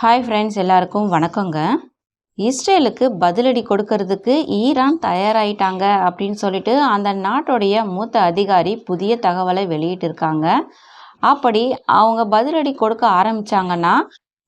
Hi friends எல்லாருக்கும் வணக்கங்க. இஸ்ரேலுக்கு பதிலடி கொடுக்கறதுக்கு ஈரான் தயாராயிட்டாங்க அப்படின்னு சொல்லிட்டு அந்த நாட்டுடைய மூத்த அதிகாரி புதிய தகவலை வெளியிட்டிருக்காங்க. அப்படி அவங்க பதிலடி கொடுக்க ஆரம்பித்தாங்கன்னா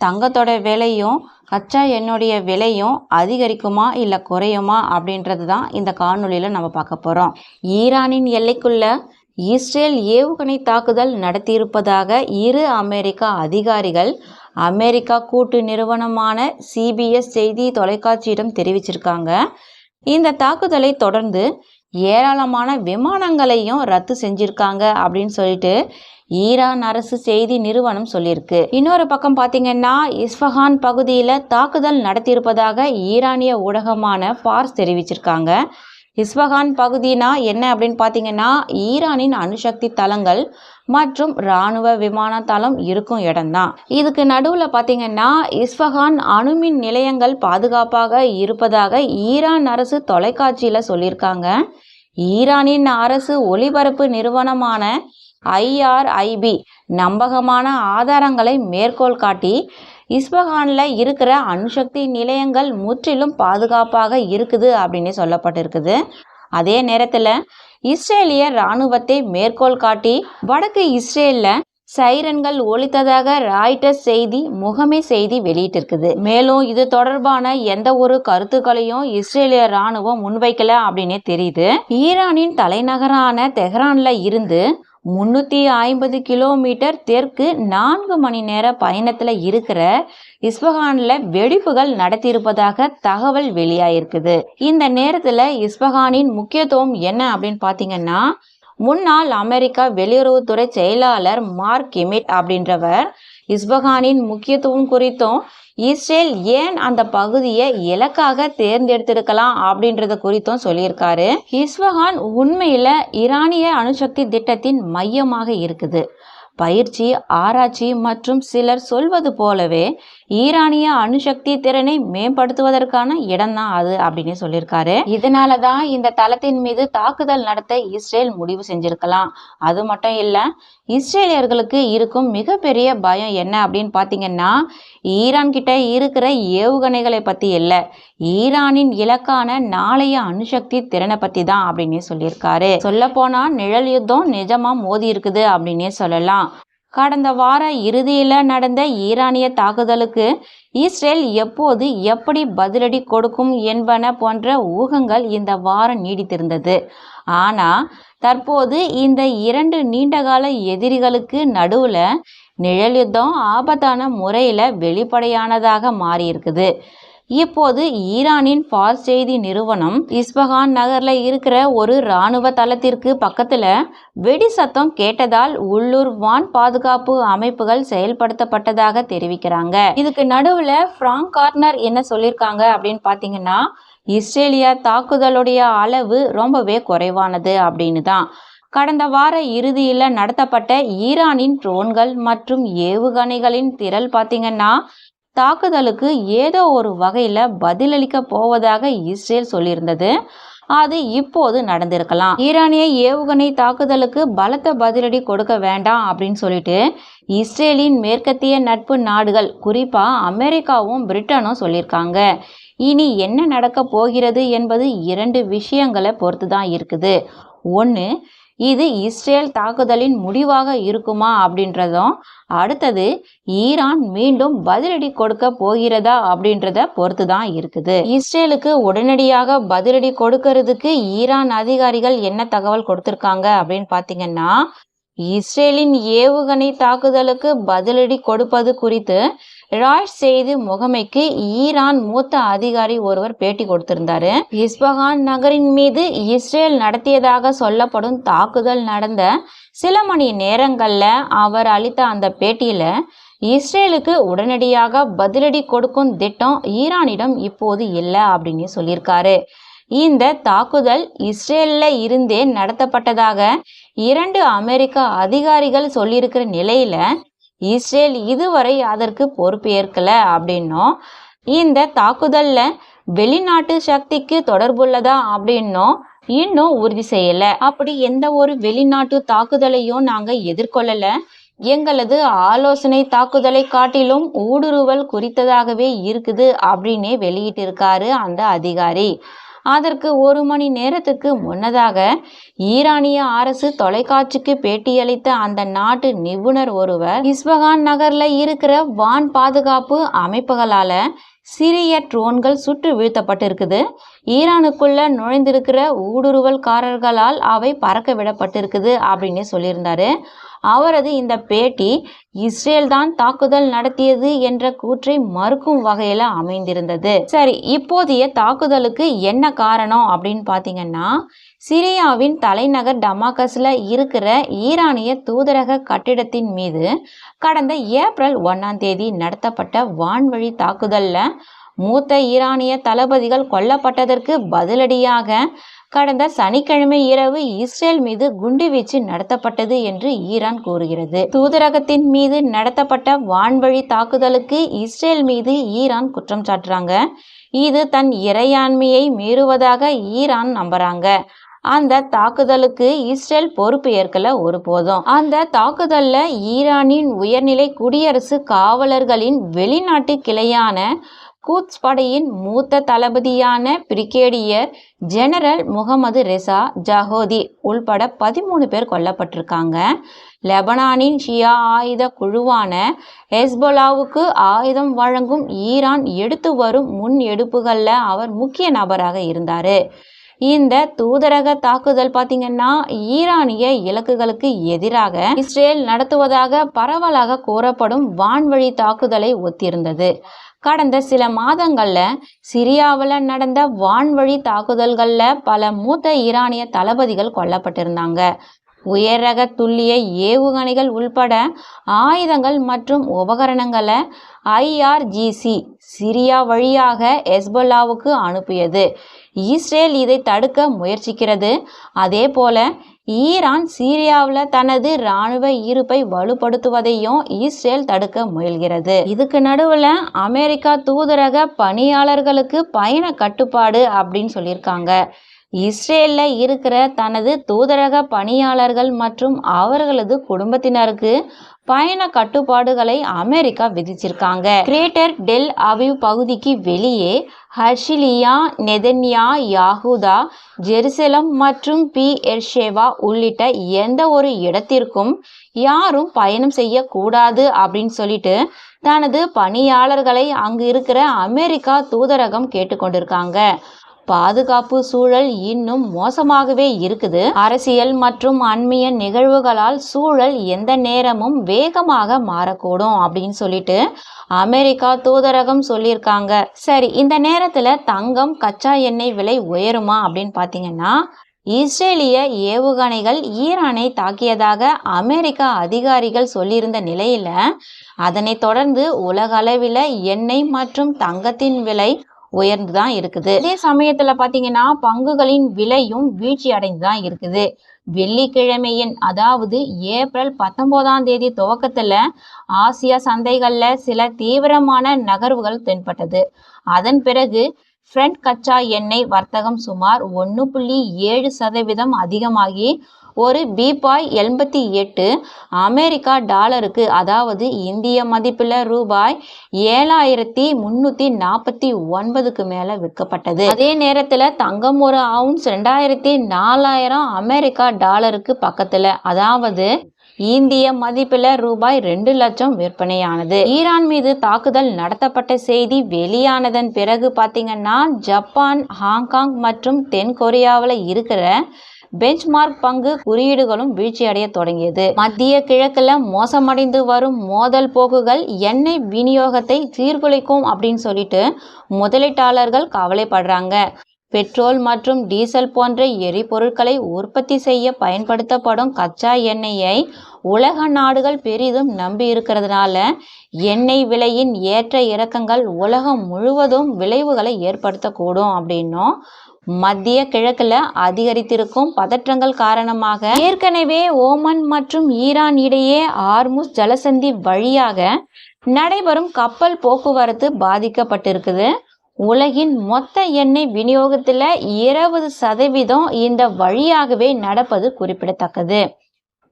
தங்கத்தோட விலையும் கச்சா எண்ணுடைய விலையும் அதிகரிக்குமா இல்லை குறையுமா அப்படின்றது தான் இந்த காணொளியில் நம்ம பார்க்க போகிறோம் ஈரானின் எல்லைக்குள்ள இஸ்ரேல் ஏவுகணை தாக்குதல் நடத்தியிருப்பதாக இரு அமெரிக்கா அதிகாரிகள் அமெரிக்கா கூட்டு நிறுவனமான சிபிஎஸ் செய்தி தொலைக்காட்சியிடம் தெரிவிச்சிருக்காங்க. இந்த தாக்குதலை தொடர்ந்து ஏராளமான விமானங்களையும் ரத்து செஞ்சிருக்காங்க அப்படின்னு சொல்லிட்டு ஈரான் அரசு செய்தி நிறுவனம் சொல்லியிருக்கு. இன்னொரு பக்கம் பார்த்தீங்கன்னா இஸ்ஃபஹான் பகுதியில் தாக்குதல் நடத்தியிருப்பதாக ஈரானிய ஊடகமான ஃபார்ஸ் தெரிவிச்சிருக்காங்க. இஸ்வகான் பகுதினா என்ன அப்படின்னு பார்த்தீங்கன்னா ஈரானின் அணுசக்தி தளங்கள் மற்றும் இராணுவ விமான தளம் இருக்கும் இடம்தான். இதுக்கு நடுவில் பார்த்தீங்கன்னா இஸ்ஃபஹான் அணுமின் நிலையங்கள் பாதுகாப்பாக இருப்பதாக ஈரான் அரசு தொலைக்காட்சியில் சொல்லியிருக்காங்க. ஈரானின் அரசு ஒலிபரப்பு நிறுவனமான ஐஆர்ஐபி நம்பகமான ஆதாரங்களை மேற்கோள் காட்டி இஸ்பஹானில் இருக்கிற அணுசக்தி நிலையங்கள் முற்றிலும் பாதுகாப்பாக இருக்குது அப்படின்னு சொல்லப்பட்டிருக்குது. அதே நேரத்தில் இஸ்ரேலிய இராணுவத்தை மேற்கோள் காட்டி வடக்கு இஸ்ரேலில் சைரன்கள் ஒழித்ததாக ராய்டர்ஸ் செய்தி முகமை செய்தி வெளியிட்டிருக்குது. மேலும் இது தொடர்பான எந்த ஒரு கருத்துக்களையும் இஸ்ரேலிய ராணுவம் முன்வைக்கல அப்படின்னே தெரியுது. ஈரானின் தலைநகரான தெஹ்ரான்ல இருந்து முந்நூற்றி ஐம்பது கிலோமீட்டர் தெற்கு நான்கு மணி நேர பயணத்தில் இருக்கிற இஸ்பஹானில் வெடிப்புகள் நடத்தியிருப்பதாக தகவல் வெளியாயிருக்குது. இந்த நேரத்தில் இஸ்பஹானின் முக்கியத்துவம் என்ன அப்படின்னு பார்த்தீங்கன்னா முன்னாள் அமெரிக்கா வெளியுறவுத்துறை செயலாளர் மார்க் கிமிட் அப்படின்றவர் இஸ்பகானின் முக்கியத்துவம் குறித்தும் இஸ்ரேல் ஏன் அந்த பகுதியை இலக்காக தேர்ந்தெடுத்திருக்கலாம் அப்படின்றத குறித்தும் சொல்லியிருக்காரு. இஸ்பகான் உண்மையில ஈரானிய அணுசக்தி திட்டத்தின் மையமாக இருக்குது. பயிற்சி ஆராய்ச்சி மற்றும் சிலர் சொல்வது போலவே ஈரானிய அணுசக்தி திறனை மேம்படுத்துவதற்கான இடம்தான் அது அப்படின்னு சொல்லியிருக்காரு. இதனால தான் இந்த தளத்தின் மீது தாக்குதல் நடத்த இஸ்ரேல் முடிவு செஞ்சிருக்கலாம். அது மட்டும் இல்லை இஸ்ரேலியர்களுக்கு இருக்கும் மிகப்பெரிய பயம் என்ன அப்படின்னு பார்த்தீங்கன்னா ஈரான் கிட்ட இருக்கிற ஏவுகணைகளை பற்றி இல்லை ஈரானின் இலக்கான நாளைய அணுசக்தி திறனை பற்றி தான் அப்படின்னு சொல்லியிருக்காரு. சொல்லப்போனால் நிழல் யுத்தம் நிஜமாக மோதி இருக்குது அப்படின்னே சொல்லலாம். கடந்த வார இறுதியில் நடந்த ஈரானிய தாக்குதலுக்கு இஸ்ரேல் எப்போது எப்படி பதிலடி கொடுக்கும் என்பன போன்ற ஊகங்கள் இந்த வாரம் நீடித்திருந்தது. ஆனால் தற்போது இந்த இரண்டு நீண்டகால எதிரிகளுக்கு நடுவில் நிழல் யுத்தம் ஆபத்தான முறையில் வெளிப்படையானதாக மாறியிருக்குது. இப்போது ஈரானின் ஃபார்ஸ் செய்தி நிறுவனம் இஸ்பஹான் நகரில் இருக்கிற ஒரு இராணுவ தளத்திற்கு பக்கத்தில் வெடி சத்தம் கேட்டதால் உள்ளூர் வான் பாதுகாப்பு அமைப்புகள் செயல்படுத்தப்பட்டதாக தெரிவிக்கிறாங்க. இதுக்கு நடுவில் ஃப்ராங்க் கார்னர் என்ன சொல்லியிருக்காங்க அப்படின்னு பார்த்தீங்கன்னா இஸ்ரேலியா தாக்குதலுடைய அளவு ரொம்பவே குறைவானது அப்படின்னு தான். கடந்த வார இறுதியில் நடத்தப்பட்ட ஈரானின் ட்ரோன்கள் மற்றும் ஏவுகணைகளின் திரள் பார்த்தீங்கன்னா தாக்குதலுக்கு ஏதோ ஒரு வகையில் பதிலளிக்க போவதாக இஸ்ரேல் சொல்லியிருந்தது. அது இப்போது நடந்திருக்கலாம். ஈரானிய ஏவுகணை தாக்குதலுக்கு பலத்த பதிலடி கொடுக்க வேண்டாம் அப்படின்னு சொல்லிட்டு இஸ்ரேலின் மேற்கத்திய நட்பு நாடுகள் குறிப்பாக அமெரிக்காவும் பிரிட்டனும் சொல்லியிருக்காங்க. இனி என்ன நடக்க போகிறது என்பது இரண்டு விஷயங்களை பொறுத்து தான் இருக்குது. ஒன்று இது இஸ்ரேல் தாக்குதலின் முடிவாக இருக்குமா அப்படின்றதும் அடுத்தது ஈரான் மீண்டும் பதிலடி கொடுக்க போகிறதா அப்படின்றத பொறுத்து தான் இருக்குது. இஸ்ரேலுக்கு உடனடியாக பதிலடி கொடுக்கறதுக்கு ஈரான் அதிகாரிகள் என்ன தகவல் கொடுத்துருக்காங்க அப்படின்னு பார்த்தீங்கன்னா இஸ்ரேலின் ஏவுகணை தாக்குதலுக்கு பதிலடி கொடுப்பது குறித்து ராய்ஸ் செய்தி முகமைக்கு ஈரான் மூத்த அதிகாரி ஒருவர் பேட்டி கொடுத்திருந்தாரு. இஸ்பகான் நகரின் மீது இஸ்ரேல் நடத்தியதாக சொல்லப்படும் தாக்குதல் நடந்த சில மணி நேரங்கள்ல அவர் அளித்த அந்த பேட்டியில இஸ்ரேலுக்கு உடனடியாக பதிலடி கொடுக்கும் திட்டம் ஈரானிடம் இப்போது இல்லை அப்படின்னு சொல்லியிருக்காரு. இந்த தாக்குதல் இஸ்ரேலில் இருந்தே நடத்தப்பட்டதாக இரண்டு அமெரிக்க அதிகாரிகள் சொல்லியிருக்கிற நிலையில இஸ்ரேல் இதுவரை அதற்கு பொறுப்பேற்கல அப்படின்னும். இந்த தாக்குதல்ல வெளிநாட்டு சக்திக்கு தொடர்புள்ளதா அப்படின்னும். இன்னும் உறுதி செய்யல. அப்படி எந்த ஒரு வெளிநாட்டு தாக்குதலையும் நாங்க எதிர்கொள்ளல. எங்களது ஆலோசனை தாக்குதலை காட்டிலும் ஊடுருவல் குறித்ததாகவே இருக்குது அப்படின்னே வெளியிட்டிருக்காரு அந்த அதிகாரி. அதற்கு ஒரு மணி நேரத்துக்கு முன்னதாக ஈரானிய அரசு தொலைக்காட்சிக்கு பேட்டியளித்த அந்த நாட்டு நிபுணர் ஒருவர் இஸ்பகான் நகர்ல இருக்கிற வான் பாதுகாப்பு அமைப்புகளால சிறிய ட்ரோன்கள் சுட்டு வீழ்த்தப்பட்டிருக்குது. ஈரானுக்குள்ள நுழைந்திருக்கிற ஊடுருவல்காரர்களால் அவை பறக்க விடப்பட்டிருக்குது அப்படின்னு சொல்லியிருந்தாரு. அவரது இந்த பேட்டி இஸ்ரேல் தான் தாக்குதல் நடத்தியது என்ற கூற்றை மறுக்கும் வகையில் அமைந்திருந்தது. சரி இப்போதைய தாக்குதலுக்கு என்ன காரணம் அப்படின்னு பார்த்தீங்கன்னா சிரியாவின் தலைநகர் டமாகஸில் இருக்கிற ஈரானிய தூதரக கட்டிடத்தின் மீது கடந்த ஏப்ரல் ஒன்றாம் தேதி நடத்தப்பட்ட வான்வழி தாக்குதலில் மூத்த ஈரானிய தளபதிகள் கொல்லப்பட்டதற்கு பதிலடியாக கடந்த சனிக்கிழமை இரவு இஸ்ரேல் மீது குண்டுவீச்சு நடத்தப்பட்டது என்று ஈரான் கூறுகிறது. தூதரகத்தின் மீது நடத்தப்பட்ட வான்வழி தாக்குதலுக்கு இஸ்ரேல் மீது ஈரான் குற்றம் சாட்டுறாங்க. இது தன் இறையாண்மையை மீறுவதாக ஈரான் நம்புறாங்க. அந்த தாக்குதலுக்கு இஸ்ரேல் பொறுப்பு ஏற்கல ஒருபோதும். அந்த தாக்குதல்ல ஈரானின் உயர்நிலை குடியரசு காவலர்களின் வெளிநாட்டு கிளையான குட்ஸ் படையின் மூத்த தளபதியான brigadier general Mohammad Reza Zahedi உள்பட பதிமூணு பேர் கொல்லப்பட்டிருக்காங்க. லெபனானின் ஷியா ஆயுத குழுவான ஹெஸ்போலாவுக்கு ஆயுதம் வழங்கும் ஈரான் எடுத்து வரும் முன் எடுப்புகளில் அவர் முக்கிய நபராக இருந்தார். இந்த தூதரக தாக்குதல் பார்த்தீங்கன்னா ஈரானிய இலக்குகளுக்கு எதிராக இஸ்ரேல் நடத்துவதாக பரவலாக கூறப்படும் வான்வழி தாக்குதலை ஒத்திருந்தது. கடந்த சில மாதங்களில் சிரியாவில் நடந்த வான்வழி தாக்குதல்களில் பல மூத்த ஈரானிய தளபதிகள் கொல்லப்பட்டிருந்தாங்க. உயர்ரக துல்லிய ஏவுகணைகள் உள்பட ஆயுதங்கள் மற்றும் உபகரணங்களை ஐஆர்ஜிசி சிரியா வழியாக எஸ்போலாவுக்கு அனுப்பியது. இஸ்ரேல் இதை தடுக்க முயற்சிக்கிறது. அதே போல ஈரான் சீரியாவில் தனது இராணுவ இருப்பை வலுப்படுத்துவதையும் இஸ்ரேல் தடுக்க முயல்கிறது. இதுக்கு நடுவில் அமெரிக்கா தூதரக பணியாளர்களுக்கு பயண கட்டுப்பாடு அப்படின்னு சொல்லியிருக்காங்க. இஸ்ரேலில் இருக்கிற தனது தூதரக பணியாளர்கள் மற்றும் அவர்களது குடும்பத்தினருக்கு பயண கட்டுப்பாடுகளை அமெரிக்கா விதிச்சிருக்காங்க. கிரேட்டர் டெல் அவிவ் பகுதிக்கு வெளியே ஹர்ஷிலியா நெதன்யா யாகுதா ஜெருசலம் மற்றும் பி எர்ஷேவா உள்ளிட்ட எந்த ஒரு இடத்திற்கும் யாரும் பயணம் செய்யக்கூடாது அப்படின்னு சொல்லிட்டு தனது பணியாளர்களை அங்கு இருக்கிற அமெரிக்கா தூதரகம் கேட்டுக்கொண்டிருக்காங்க. பாதுகாப்பு சூழல் இன்னும் மோசமாகவே இருக்குது. அரசியல் மற்றும் அண்மைய நிகழ்வுகளால் சூழல் எந்த நேரமும் வேகமாக மாறக்கூடும் அப்படின்னு சொல்லிட்டு அமெரிக்கா தூதரகம் சொல்லியிருக்காங்க. சரி இந்த நேரத்துல தங்கம் கச்சா எண்ணெய் விலை உயருமா அப்படின்னு பார்த்தீங்கன்னா இஸ்ரேலிய ஏவுகணைகள் ஈரானை தாக்கியதாக அமெரிக்க அதிகாரிகள் சொல்லியிருந்த நிலையில அதனைத் தொடர்ந்து உலக அளவில் எண்ணெய் மற்றும் தங்கத்தின் விலை உயர்ந்து தான் இருக்குது. அதே சமயத்துல பாத்தீங்கன்னா பங்குகளின் விலையும் வீழ்ச்சி அடைந்து தான் இருக்குது. வெள்ளிக்கிழமையின் அதாவது ஏப்ரல் பத்தொன்பதாம் தேதி துவக்கத்துல ஆசியா சந்தைகள்ல சில தீவிரமான நகர்வுகள் தென்பட்டது. அதன் பிறகு ஃப்ரெண்ட் கச்சா எண்ணெய் வர்த்தகம் சுமார் ஒன்று புள்ளி ஏழு சதவீதம் அதிகமாகி ஒரு பீப்பாய் எண்பத்தி எட்டு அமெரிக்கா டாலருக்கு அதாவது இந்திய மதிப்பில் ரூபாய் ஏழாயிரத்தி முந்நூற்றி நாற்பத்தி ஒன்பதுக்கு மேலே விற்கப்பட்டது. அதே நேரத்தில் தங்கம் ஒரு அவுன்ஸ் ரெண்டாயிரத்தி நாலாயிரம் அமெரிக்கா டாலருக்கு பக்கத்தில் அதாவது இந்திய மதிப்பில் ரூபாய் ரெண்டு லட்சம் விற்பனையானது. ஈரான் மீது தாக்குதல் நடத்தப்பட்ட செய்தி வெளியானதன் பிறகு பார்த்தீங்கன்னா ஜப்பான் ஹாங்காங் மற்றும் தென் கொரியாவில் இருக்கிற பெஞ்ச்மார்க் பங்கு குறியீடுகளும் வீழ்ச்சியடைய தொடங்கியது. மத்திய கிழக்குல மோசமடைந்து வரும் மோதல் போக்குகள் எண்ணெய் விநியோகத்தை சீர்குலைக்கும் அப்படின்னு சொல்லிட்டு முதலீட்டாளர்கள் கவலைப்படுறாங்க. பெட்ரோல் மற்றும் டீசல் போன்ற எரிபொருட்களை உற்பத்தி செய்ய பயன்படுத்தப்படும் கச்சா எண்ணெயை உலக நாடுகள் பெரிதும் நம்பி இருக்கிறதுனால எண்ணெய் விலையின் ஏற்ற இறக்கங்கள் உலகம் முழுவதும் விளைவுகளை ஏற்படுத்தக்கூடும் அப்படின்னும் மத்திய கிழக்குல அதிகரித்திருக்கும் பதற்றங்கள் காரணமாக ஏற்கனவே ஓமன் மற்றும் ஈரான் இடையே ஆர்முஸ் ஜலசந்தி வழியாக நடைபெறும் கப்பல் போக்குவரத்து பாதிக்கப்பட்டிருக்குது. உலகின் மொத்த எண்ணெய் விநியோகத்தில் இருபது சதவீதம் இந்த வழியாகவே நடப்பது குறிப்பிடத்தக்கது.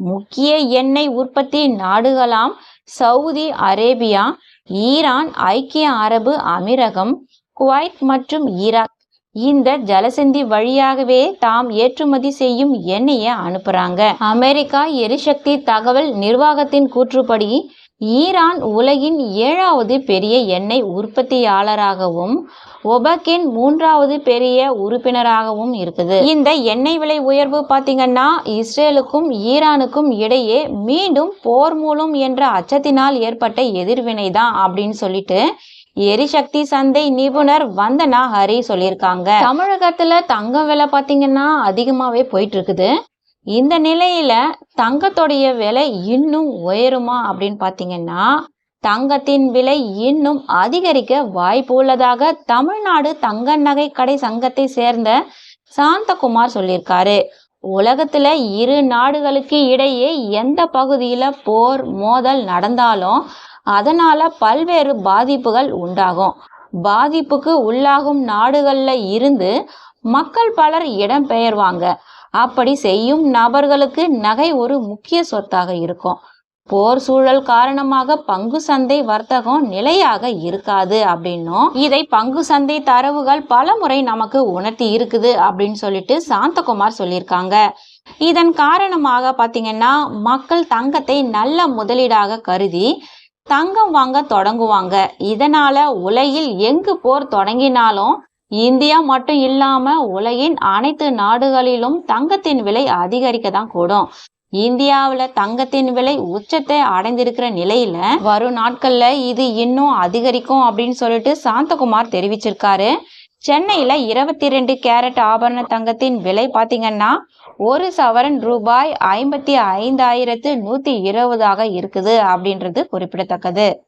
முக்கிய எண்ணெய் உற்பத்தி நாடுகளாம் சவுதி அரேபியா ஈரான் ஐக்கிய அரபு அமீரகம் குவைத் மற்றும் ஈராக் இந்த ஜலசந்தி வழியாகவே தாம் ஏற்றுமதி செய்யும் எண்ணெயை அனுப்புறாங்க. அமெரிக்கா எரிசக்தி தகவல் நிர்வாகத்தின் கூற்றுப்படி ஈரான் உலகின் ஏழாவது பெரிய எண்ணெய் உற்பத்தியாளராகவும் ஒபக்கின் மூன்றாவது பெரிய உறுப்பினராகவும் இருக்குது. இந்த எண்ணெய் விலை உயர்வு பார்த்தீங்கன்னா இஸ்ரேலுக்கும் ஈரானுக்கும் இடையே மீண்டும் போர் மூலம் என்ற அச்சத்தினால் ஏற்பட்ட எதிர்வினை தான் அப்படின்னு சொல்லிட்டு எரிசக்தி சந்தை நிபுணர் வந்தனா ஹரி சொல்லியிருக்காங்க. தமிழகத்துல தங்கம் விலை பார்த்தீங்கன்னா அதிகமாவே போயிட்டு இருக்குது இந்த நிலையில தங்கத்துடைய விலை இன்னும் உயருமா அப்படின்னு பார்த்தீங்கன்னா தங்கத்தின் விலை இன்னும் அதிகரிக்க வாய்ப்பு உள்ளதாக தமிழ்நாடு தங்க நகை கடை சங்கத்தை சேர்ந்த சாந்தகுமார் சொல்லியிருக்காரு. உலகத்துல இரு நாடுகளுக்கு இடையே எந்த பகுதியில போர் மோதல் நடந்தாலும் அதனால பல்வேறு பாதிப்புகள் உண்டாகும். பாதிப்புக்கு உள்ளாகும் நாடுகள்ல இருந்து மக்கள் பலர் இடம்பெயர்வாங்க. அப்படி செய்யும் நபர்களுக்கு நகை ஒரு முக்கிய சொத்தாக இருக்கும். போர் சூழல் காரணமாக பங்கு சந்தை வர்த்தகம் நிலையாக இருக்காது அப்படின்னும் இதை பங்கு சந்தை தரவுகள் பல முறை நமக்கு உணர்த்தி இருக்குது அப்படின்னு சொல்லிட்டு சாந்தகுமார் சொல்லியிருக்காங்க. இதன் காரணமாக பார்த்தீங்கன்னா மக்கள் தங்கத்தை நல்ல முதலீடாக கருதி தங்கம் வாங்க தொடங்குவாங்க. இதனால உலகில் எங்கு போர் தொடங்கினாலும் இந்தியா மட்டும் இல்லாம உலகின் அனைத்து நாடுகளிலும் தங்கத்தின் விலை அதிகரிக்க தான் கூடும். இந்தியாவுல தங்கத்தின் விலை உச்சத்தை அடைந்திருக்கிற நிலையில வரும் நாட்கள்ல இது இன்னும் அதிகரிக்கும் அப்படின்னு சொல்லிட்டு சாந்தகுமார் தெரிவிச்சிருக்காரு. சென்னையில இருபத்தி ரெண்டு கேரட் ஆபரண தங்கத்தின் விலை பாத்தீங்கன்னா ஒரு சவரன் ரூபாய் ஐம்பத்தி ஐந்தாயிரத்து நூற்றி இருபதாக இருக்குது அப்படின்றது குறிப்பிடத்தக்கது.